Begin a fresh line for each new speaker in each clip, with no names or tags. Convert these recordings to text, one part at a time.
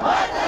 What?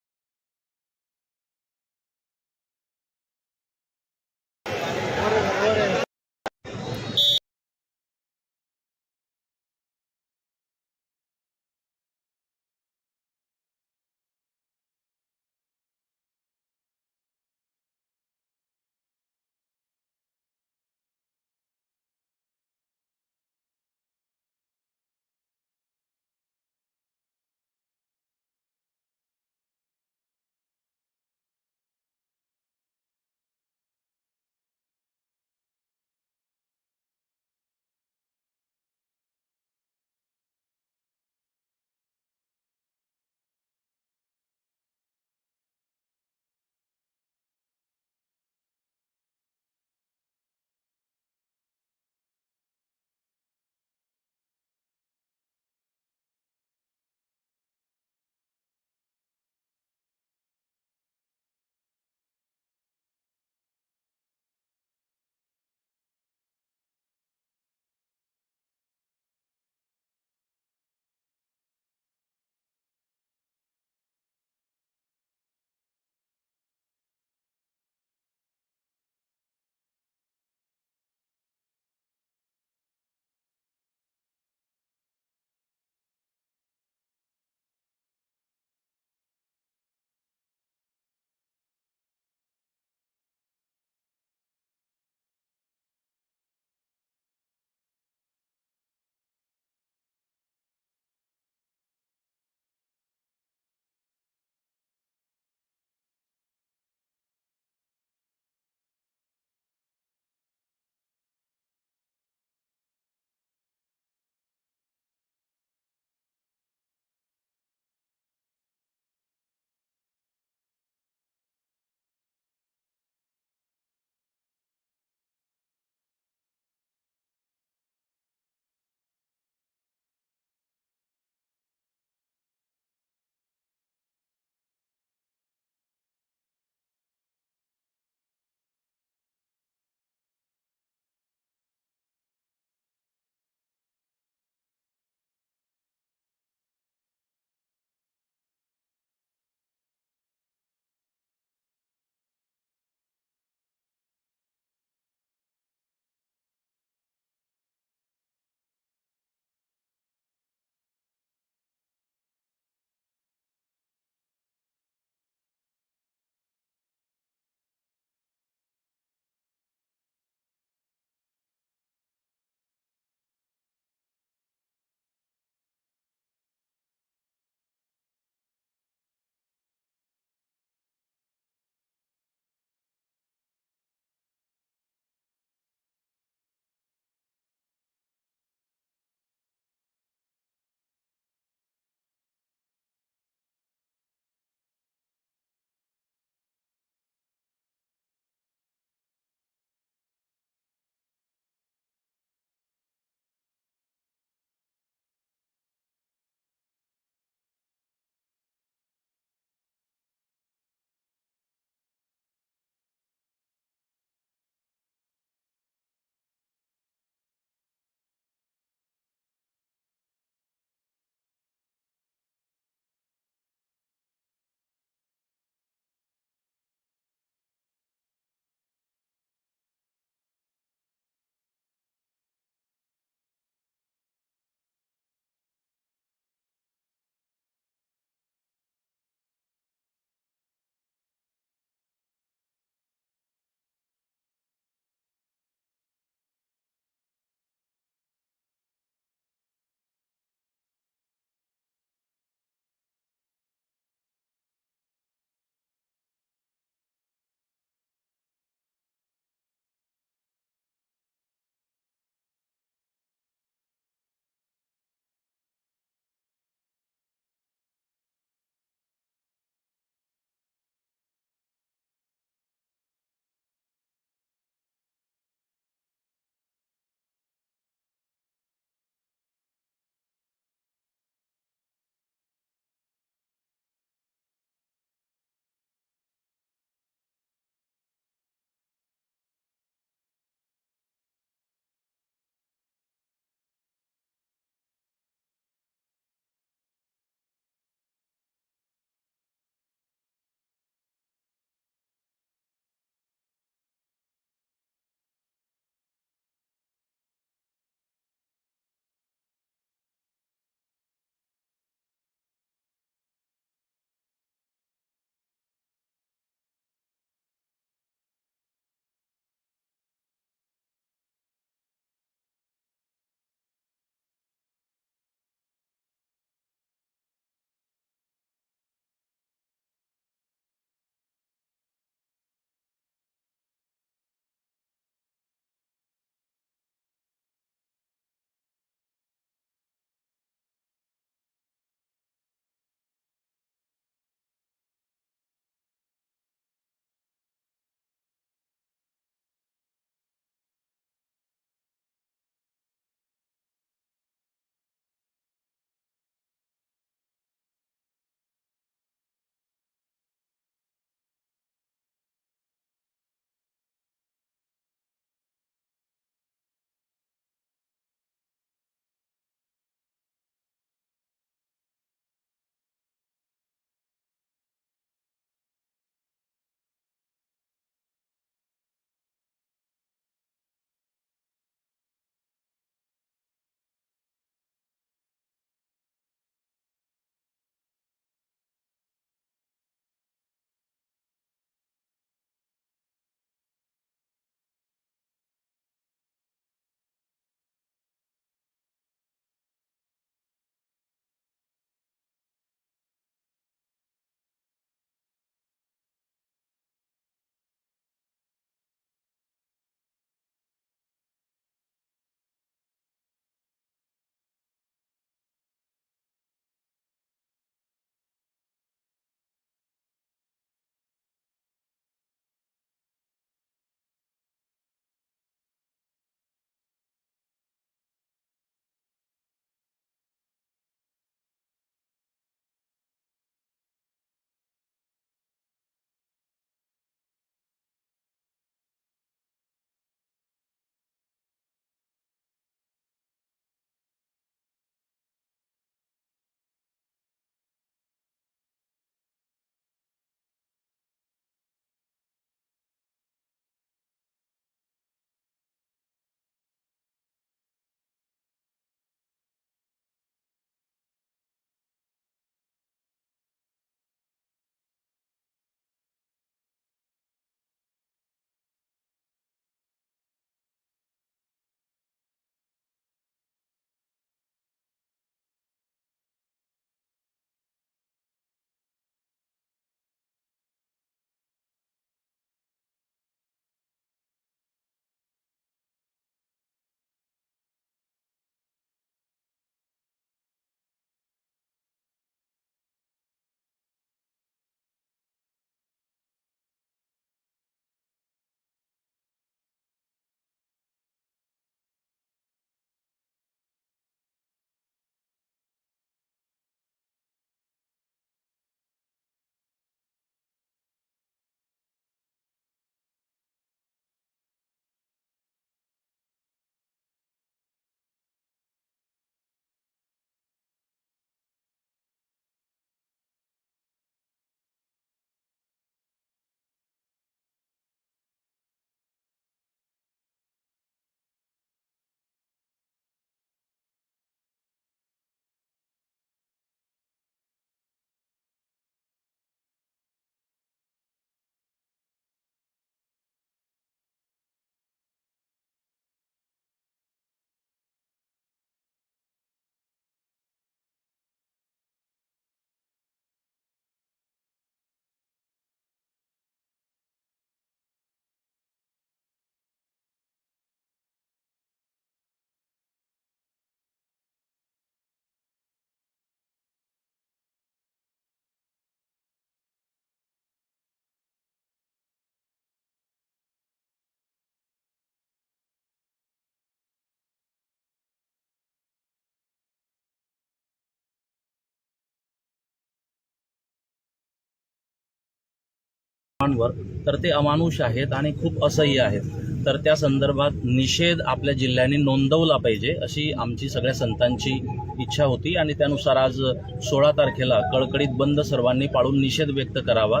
लोकांवर तर ते अमानुष आहेत आणि खूप असह्य आहेत. तर त्या संदर्भात निषेध आपल्या जिल्ह्याने नोंदवला पाहिजे अशी आमची सगळ्या संतांची इच्छा होती. आणि त्यानुसार आज सोळा तारखेला कडकडीत बंद सर्वांनी पाळून निषेध व्यक्त करावा.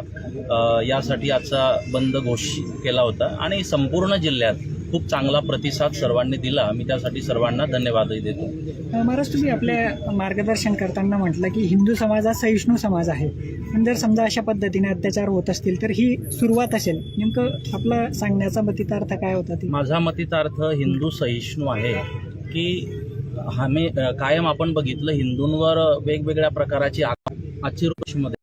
यासाठी आजचा बंद घोष केला होता. आणि संपूर्ण जिल्ह्यात खूप चांगला प्रतिसाद सर्वांनी दिला. मी त्यासाठी सर्वांना धन्यवादही देतो.
महाराज तुम्ही आपल्या मार्गदर्शन करताना म्हटलं की हिंदू समाज हा सहिष्णू समाज आहे. पण जर समजा अशा पद्धतीने अत्याचार होत असतील तर ही सुरुवात असेल. नेमकं आपला सांगण्याचा मतितार्थ काय होता ती?
माझा मतितार्थ हिंदू सहिष्णू आहे की आम्ही कायम आपण बघितलं हिंदूंवर वेगवेगळ्या प्रकाराची आजची रोषमध्ये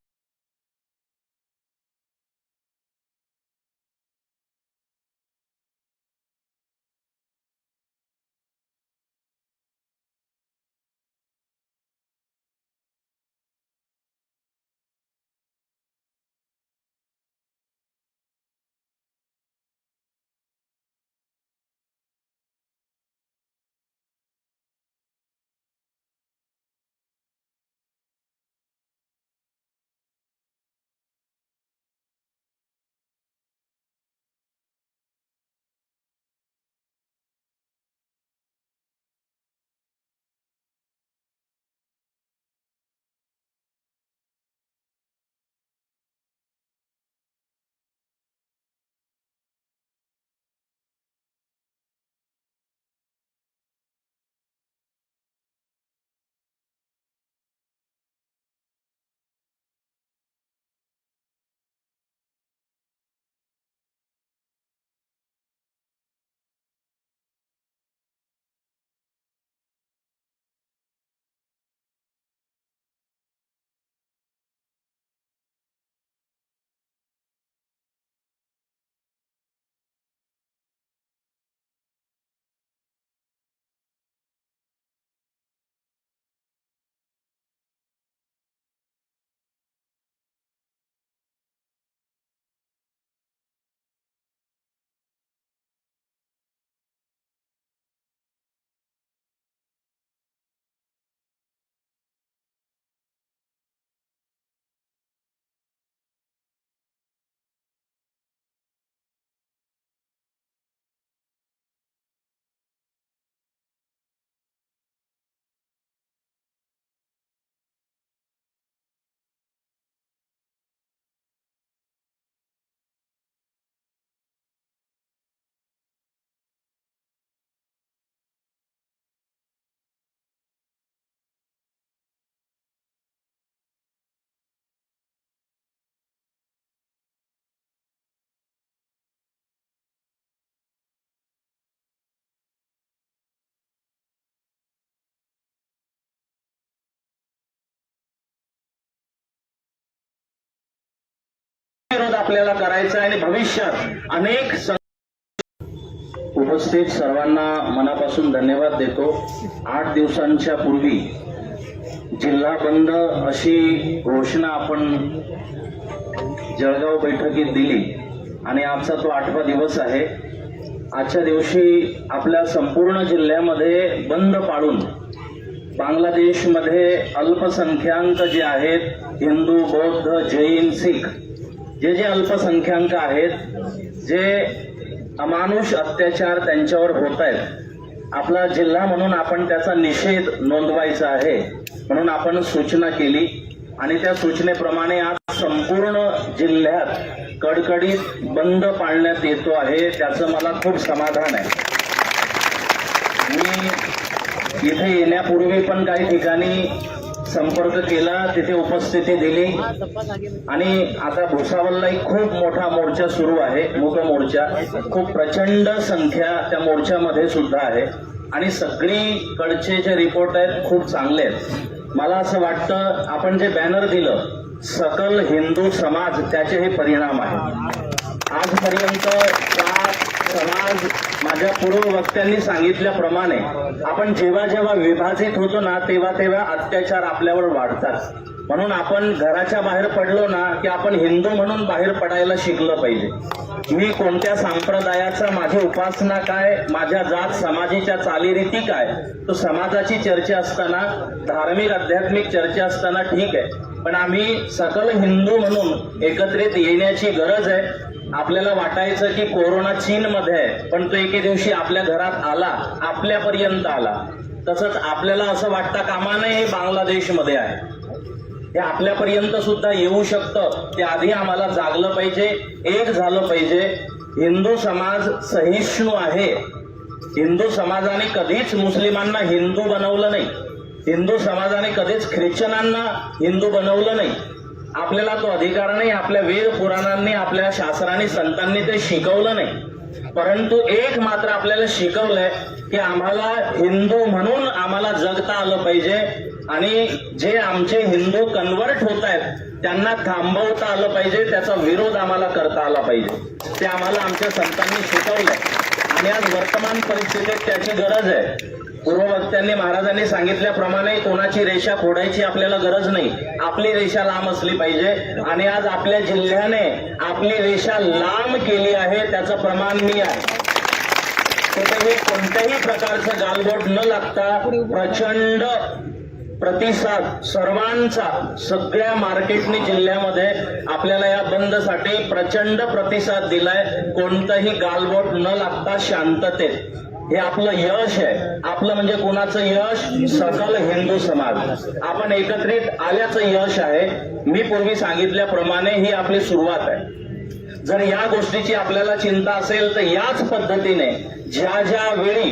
आपल्याला करायचा आहे आणि भविष्यात अनेक उपस्थित सर्वांना मनापासून धन्यवाद देतो. आठ दिवसांच्या पूर्वी जिल्हा बंद अशी घोषणा आपण जळगाव बैठकीत दिली आणि आजचा तो आठवा दिवस आहे. आजच्या दिवशी आपल्या संपूर्ण जिल्ह्यामध्ये बंद पाळून बांगलादेशमध्ये अल्पसंख्याक जे आहेत हिंदू बौद्ध जैन शीख जे जे अल्पसंख्याक आहेत जे अमानुष अत्याचार त्यांच्यावर होत आहेत आपला जिल्हा म्हणून आपण त्याचा निषेध नोंदवायचा आहे म्हणून आपण सूचना केली. आणि त्या सूचनेप्रमाणे आज संपूर्ण जिल्ह्यात कडकडीत बंद पाळण्यात येतो आहे त्याचं मला खूप समाधान आहे. मी इथे येण्यापूर्वी पण काही ठिकाणी संपर्क केला तिथे उपस्थिती दिली. आणि आता भुसावळलाही खूप मोठा मोर्चा सुरू आहे मूक मोर्चा. खूप प्रचंड संख्या त्या मोर्चामध्ये सुद्धा आहे. आणि सगळीकडचे जे रिपोर्ट आहेत खूप चांगले आहेत. मला असं वाटतं आपण जे बॅनर दिलं सकल हिंदू समाज त्याचे हे परिणाम आहे. आजपर्यंत समाज माझ्या पूर्व वक्त्यांनी सांगितल्याप्रमाणे आपण जेव्हा जेव्हा विभाजित होतो ना तेव्हा तेव्हा अत्याचार आपल्यावर वाढतात. म्हणून आपण घराच्या बाहेर पडलो ना की आपण हिंदू म्हणून बाहेर पडायला शिकलं पाहिजे. मी कोणत्या संप्रदायाचा माझी उपासना काय माझ्या जात समाजाच्या चालीरीती काय तो समाजाची चर्चा असताना धार्मिक आध्यात्मिक चर्चा असताना ठीक आहे. पण आम्ही सकल हिंदू म्हणून एकत्रित येण्याची गरज आहे. आपल्याला वाटायचं की कोरोना चीनमध्ये आहे पण तो एके दिवशी आपल्या घरात आला आपल्यापर्यंत आला. तसंच आपल्याला असं वाटता कामा नये हे बांगलादेशमध्ये आहे? हे आपल्यापर्यंत सुद्धा येऊ शकतं. ते आधी आम्हाला जागलं पाहिजे एक झालं पाहिजे. हिंदू समाज सहिष्णू आहे. हिंदू समाजाने कधीच मुस्लिमांना हिंदू बनवलं नाही. हिंदू समाजाने कधीच ख्रिश्चनांना हिंदू बनवलं नाही. आपल्याला तो अधिकार नाही आपल्या वेद पुराणांनी आपल्या शास्त्रांनी संतांनी ते शिकवलं नाही. परंतु एक मात्र आपल्याला शिकवलंय की आम्हाला हिंदू म्हणून आम्हाला जगता आलं पाहिजे आणि जे आमचे हिंदू कन्वर्ट होत आहेत त्यांना थांबवता आलं पाहिजे त्याचा विरोध आम्हाला करता आला पाहिजे. ते आम्हाला आमच्या संतांनी शिकवलंय. आणि आज वर्तमान परिस्थितीत त्याची गरज आहे. पूर्ववक्त्यांनी महाराजांनी सांगितल्याप्रमाणे कोणाची रेषा फोडायची आपल्याला गरज नाही. आपली रेषा लांब असली पाहिजे. आणि आज आपल्या जिल्ह्याने आपली रेषा लांब केली आहे त्याचं प्रमाण मी आहे. कुठेही कोणत्याही प्रकारचं गालबोट न लागता प्रचंड प्रतिसाद सर्वांचा सगळ्या मार्केटनी जिल्ह्यामध्ये आपल्याला या बंदसाठी प्रचंड प्रतिसाद दिलाय. कोणतंही गालबोट न लागता शांततेत. हे आपलं यश आहे. आपलं म्हणजे कोणाचं यश? सकल हिंदू समाज. आपण एकत्रित आल्याचं यश आहे. मी पूर्वी सांगितल्याप्रमाणे ही आपली सुरुवात आहे. जर या गोष्टीची आपल्याला चिंता असेल तर याच पद्धतीने ज्या ज्या वेळी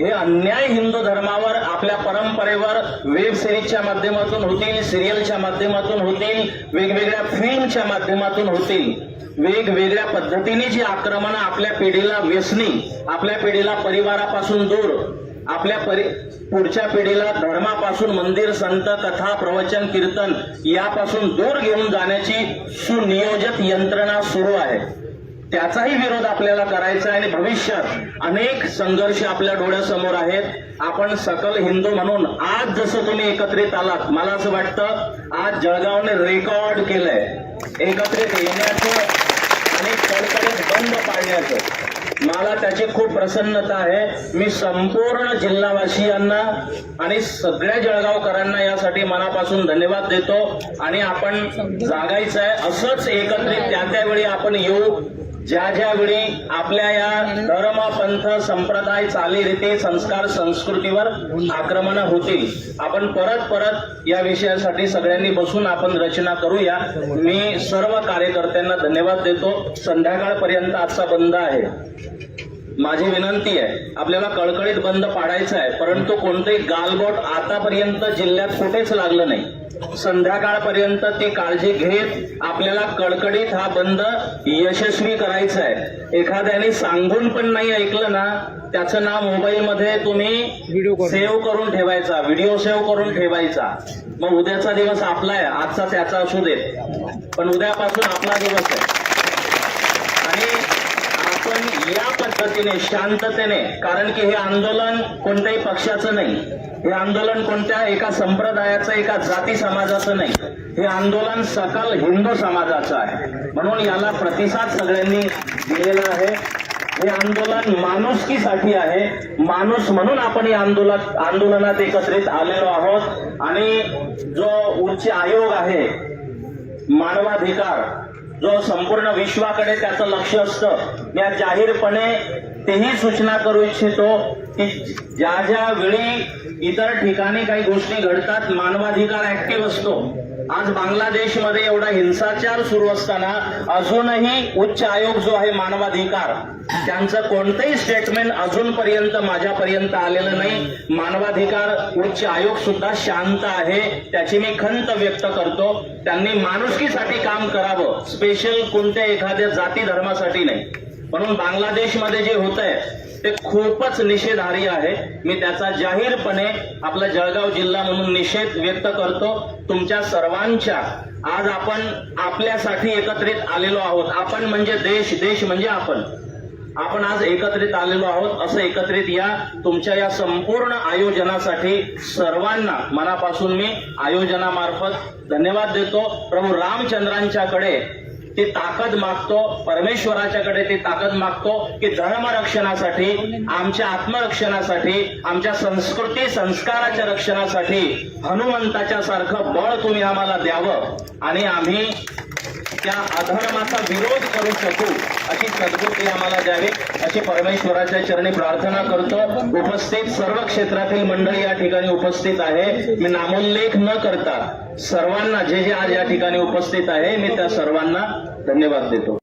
हे अन्याय हिंदू धर्मावर आपल्या परंपरेवर वेब सिरीजच्या माध्यमातून होतील सिरियलच्या माध्यमातून होतील वेगवेगळ्या फिल्मच्या माध्यमातून होतील वेगवेगळ्या पद्धतीने जी आक्रमणं आपल्या पिढीला व्यसनी आपल्या पिढीला परिवारापासून दूर आपल्या परि पुढच्या पिढीला धर्मापासून मंदिर संत कथा प्रवचन कीर्तन यापासून दूर घेऊन जाण्याची सुनियोजित यंत्रणा सुरू आहे. त्याचाही विरोध आपल्याला करायचा आहे आणि भविष्यात अनेक संघर्ष आपल्या डोळ्यासमोर आहेत. आपण सकल हिंदू म्हणून आज जसं तुम्ही एकत्रित आलात मला असं वाटतं आज जळगावने रेकॉर्ड केलंय. एकत्रित येण्याचं आणि कडकडीत बंद पाडण्याचं. मला त्याची खूप प्रसन्नता आहे. मी संपूर्ण जिल्हावासियांना आणि सगळ्या जळगावकरांना यासाठी मनापासून धन्यवाद देतो. आणि आपण जागायचं आहे असंच एकत्रित त्या त्यावेळी आपण येऊ. ज्या ज्या वेळी आपल्या या धर्म पंथ संप्रदाय चालीरीती संस्कार संस्कृतीवर आक्रमणं होतील आपण परत परत या विषयासाठी सगळ्यांनी बसून आपण रचना करूया. मी सर्व कार्यकर्त्यांना धन्यवाद देतो. संध्याकाळपर्यंत आजचा बंद आहे. माझी विनंती आहे आपल्याला कळकळीत बंद पाडायचा आहे परंतु कोणतंही गालबोट आतापर्यंत जिल्ह्यात कुठेच लागलं नाही. संध्याकाळपर्यंत ती काळजी घेत आपल्याला कडकडीत हा बंद यशस्वी करायचा आहे एखाद्याने सांगून पण नाही ऐकलं ना त्याचं नाव मोबाईलमध्ये तुम्ही सेव्ह करून ठेवायचा व्हिडिओ सेव्ह करून ठेवायचा. मग उद्याचा दिवस आपला आहे आजचा त्याचा असू देत. पण उद्यापासून आपला दिवस आहे. आपण या पद्धतीने शांततेने कारण की हे आंदोलन कोणत्याही पक्षाचं नाही. हे आंदोलन कोणत्या एका संप्रदायाचं एका जाती समाजाचं नाही. हे आंदोलन सकल हिंदू समाजाचं आहे. म्हणून याला प्रतिसाद सगळ्यांनी दिलेला आहे. हे आंदोलन माणुसकीसाठी आहे. माणूस म्हणून आपण या आंदोलन आंदोलनात एकत्रित आलेलो आहोत. आणि जो उच्च आयोग आहे मानवाधिकार जो संपूर्ण विश्वाकडे त्याचं लक्ष असतं या जाहीरपणे तेही सूचना करू इच्छितो की ज्या ज्या वेळी इतर ठिकाणी काही गोष्टी घडतात मानवाधिकार ऍक्टिव्ह असतो आज बांगलादेशमध्ये एवढा हिंसाचार सुरू असताना अजूनही उच्च आयोग जो आहे मानवाधिकार त्यांचं कोणतंही स्टेटमेंट अजूनपर्यंत माझ्यापर्यंत आलेलं नाही. मानवाधिकार उच्च आयोग सुद्धा शांत आहे त्याची मी खंत व्यक्त करतो. त्यांनी माणुसकीसाठी काम करावं स्पेशल कोणत्या एखाद्या जाती धर्मासाठी नाही. म्हणून बांगलादेशमध्ये जे होत आहे ते खूपच निषेधारी आहे. मी त्याचा जाहीरपणे आपला जळगाव जिल्हा म्हणून निषेध व्यक्त करतो. तुमच्या सर्वांच्या आज आपण आपल्यासाठी एकत्रित आलेलो आहोत. आपण म्हणजे देश देश म्हणजे आपण. आपण आज एकत्रित आलेलो आहोत. असं एकत्रित या तुमच्या या संपूर्ण आयोजनासाठी सर्वांना मनापासून मी आयोजनामार्फत धन्यवाद देतो. प्रभू रामचंद्रांच्याकडे
ती ताकद मागतो परमेश्वराच्याकडे ती ताकद मागतो की धर्मरक्षणासाठी आमच्या आत्मरक्षणासाठी आमच्या संस्कृती संस्काराच्या रक्षणासाठी हनुमंताच्या सारखं बळ तुम्ही आम्हाला द्यावं. आणि आम्ही त्या अधर्माचा विरोध करू शकू अशी सद्बुद्धी आम्हाला द्यावी अशी परमेश्वराच्या चरणी प्रार्थना करतो. उपस्थित सर्व क्षेत्रातील मंडळी या ठिकाणी उपस्थित आहे. मी नामोल्लेख न करता सर्वांना जे जे आज या ठिकाणी उपस्थित आहे मी त्या सर्वांना धन्यवाद देतो.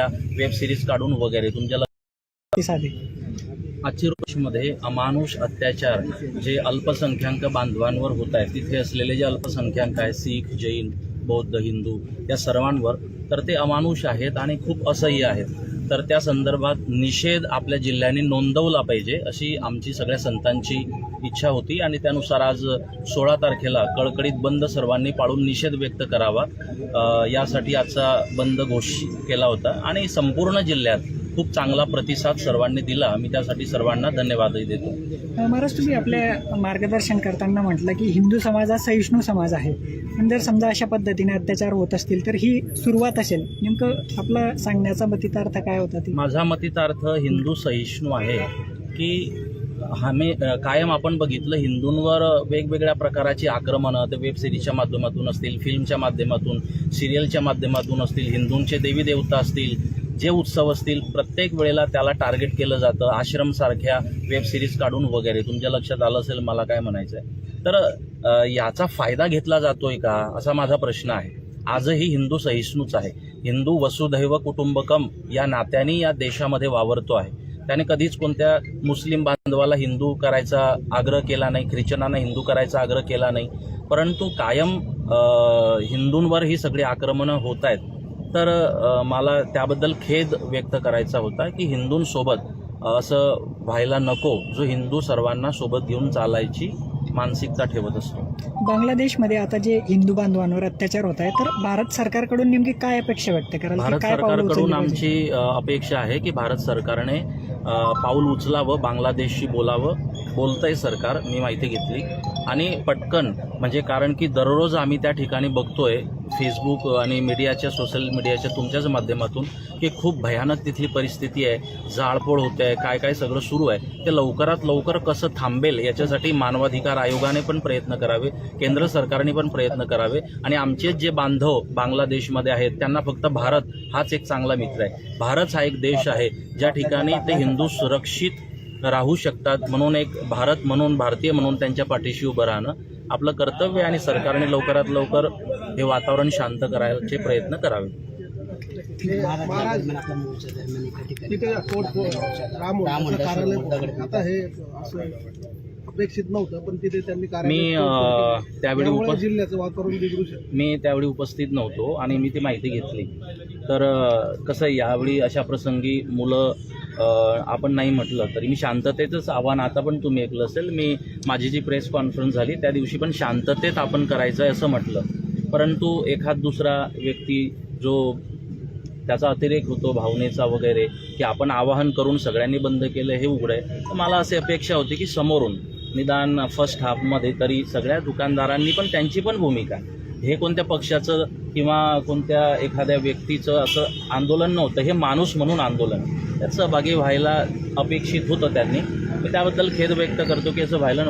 त्या वेब सिरीज काढून वगैरे तुमच्या
प्रतिसाद आहे
मध्ये अमानुष अत्याचार जे अल्पसंख्याक बांधवांवर होत आहेत तिथे असलेले जे अल्पसंख्याक आहेत सीख जैन बौद्ध हिंदू या सर्वांवर तर ते अमानुष आहेत आणि खूप असह्य आहेत. तर त्या संदर्भात निषेध आपल्या जिल्ह्याने नोंदवला पाहिजे अशी आमची सगळ्या संतांची इच्छा होती. आणि त्यानुसार आज सोळा तारखेला कडकडीत बंद सर्वांनी पाळून निषेध व्यक्त करावा. यासाठी आजचा बंद घोषित केला होता. आणि संपूर्ण जिल्ह्यात खूप चांगला प्रतिसाद सर्वांनी दिला. मी त्यासाठी सर्वांना धन्यवादही देतो.
महाराज तुम्ही आपल्या मार्गदर्शन करताना म्हटलं की हिंदू समाज हा सहिष्णू समाज आहे. पण जर समजा अशा पद्धतीने अत्याचार होत असतील तर ही सुरुवात असेल. नेमकं आपला सांगण्याचा मतितार्थ काय होता ती?
माझा मतितार्थ हिंदू सहिष्णू आहे की आम्ही कायम आपण बघितलं हिंदूंवर वेगवेगळ्या प्रकारची आक्रमणं ते वेब सिरीजच्या माध्यमातून असतील फिल्मच्या माध्यमातून सिरियलच्या माध्यमातून असतील हिंदूंचे देवी देवता असतील जे उत्सव असतील प्रत्येक वेळेला त्याला टार्गेट केलं जातं. आश्रमसारख्या वेब सिरीज काढून वगैरे. तुमच्या लक्षात आलं असेल मला काय म्हणायचं आहे तर याचा फायदा घेतला जातोय का? असा माझा प्रश्न आहे. आजही हिंदू सहिष्णूच आहे. हिंदू वसुधैव कुटुंबकम या नात्याने या देशामध्ये वावरतो आहे. त्याने कधीच कोणत्या मुस्लिम बांधवाला हिंदू करायचा आग्रह केला नाही ख्रिश्चनांना हिंदू करायचा आग्रह केला नाही. परंतु कायम हिंदूंवर ही सगळी आक्रमणं होत आहेत. तर मला त्याबद्दल खेद व्यक्त करायचा होता की हिंदूंसोबत असं व्हायला नको जो हिंदू सर्वांना सोबत घेऊन चालायची मानसिकता ठेवत असतो.
बांगलादेशमध्ये आता जे हिंदू बांधवांवर अत्याचार होत आहे तर भारत सरकारकडून नेमकी काय अपेक्षा व्यक्त कराल? की
भारत सरकारकडून? आमची अपेक्षा आहे की भारत सरकारने पाऊल उचलावं बांगलादेशशी बोलावं बोलतंय सरकार मी माहिती घेतली. आणि पटकन म्हणजे कारण की दररोज आम्ही त्या ठिकाणी बघतोय फेसबुक आणि मीडियाच्या सोशल मीडियाच्या तुमच्याच माध्यमातून की खूप भयानक तिथली परिस्थिती आहे जाळपोळ होते आहे काय काय सगळं सुरू आहे ते लवकरात लवकर कसं थांबेल याच्यासाठी मानवाधिकार आयोगाने पण प्रयत्न करावे केंद्र सरकारने पण प्रयत्न करावे आणि आमचे जे बांधव बांगलादेशमध्ये आहेत त्यांना फक्त भारत हाच एक चांगला मित्र आहे. भारत हा एक देश आहे ज्या ठिकाणी ते हिंदू सुरक्षित राहू शकतात म्हणून एक भारत म्हणून भारतीय म्हणून त्यांच्या पाठीशी उभं राहणं आपलं कर्तव्य आणि सरकारने लवकरात लवकर हे वातावरण शांत करायचे प्रयत्न करावे.
अपेक्षित नव्हतं पण तिथे त्यांनी
मी त्यावेळी
त्यामुळे
उप
जिल्ह्याचं वातावरण बिघडू शकतं.
मी त्यावेळी उपस्थित नव्हतो आणि मी ती माहिती घेतली. तर कसं आहे, यावेळी अशा प्रसंगी मुलं आपण नाही म्हटलं तरी मी शांततेचंच आव्हान आता पण तुम्ही ऐकलं असेल. मी माझी जी प्रेस कॉन्फरन्स झाली त्या दिवशी पण शांततेत आपण करायचं आहे असं म्हटलं. परंतु एखाद दुसरा व्यक्ती जो त्याचा अतिरेक होतो भावनेचा वगैरे की आपण आवाहन करून सगळ्यांनी बंद केलं हे उघड आहे. तर मला अशी अपेक्षा होती की समोरून निदान फर्स्ट हाफमध्ये तरी सगळ्या दुकानदारांनी पण त्यांची पण भूमिका हे कोणत्या पक्षाचं किंवा कोणत्या एखाद्या व्यक्तीचं असं आंदोलन नव्हतं हे माणूस म्हणून आंदोलन. त्यात सहभागी व्हायला अपेक्षित होतं त्यांनी. मी त्याबद्दल खेद व्यक्त करतो की असं व्हायला नको.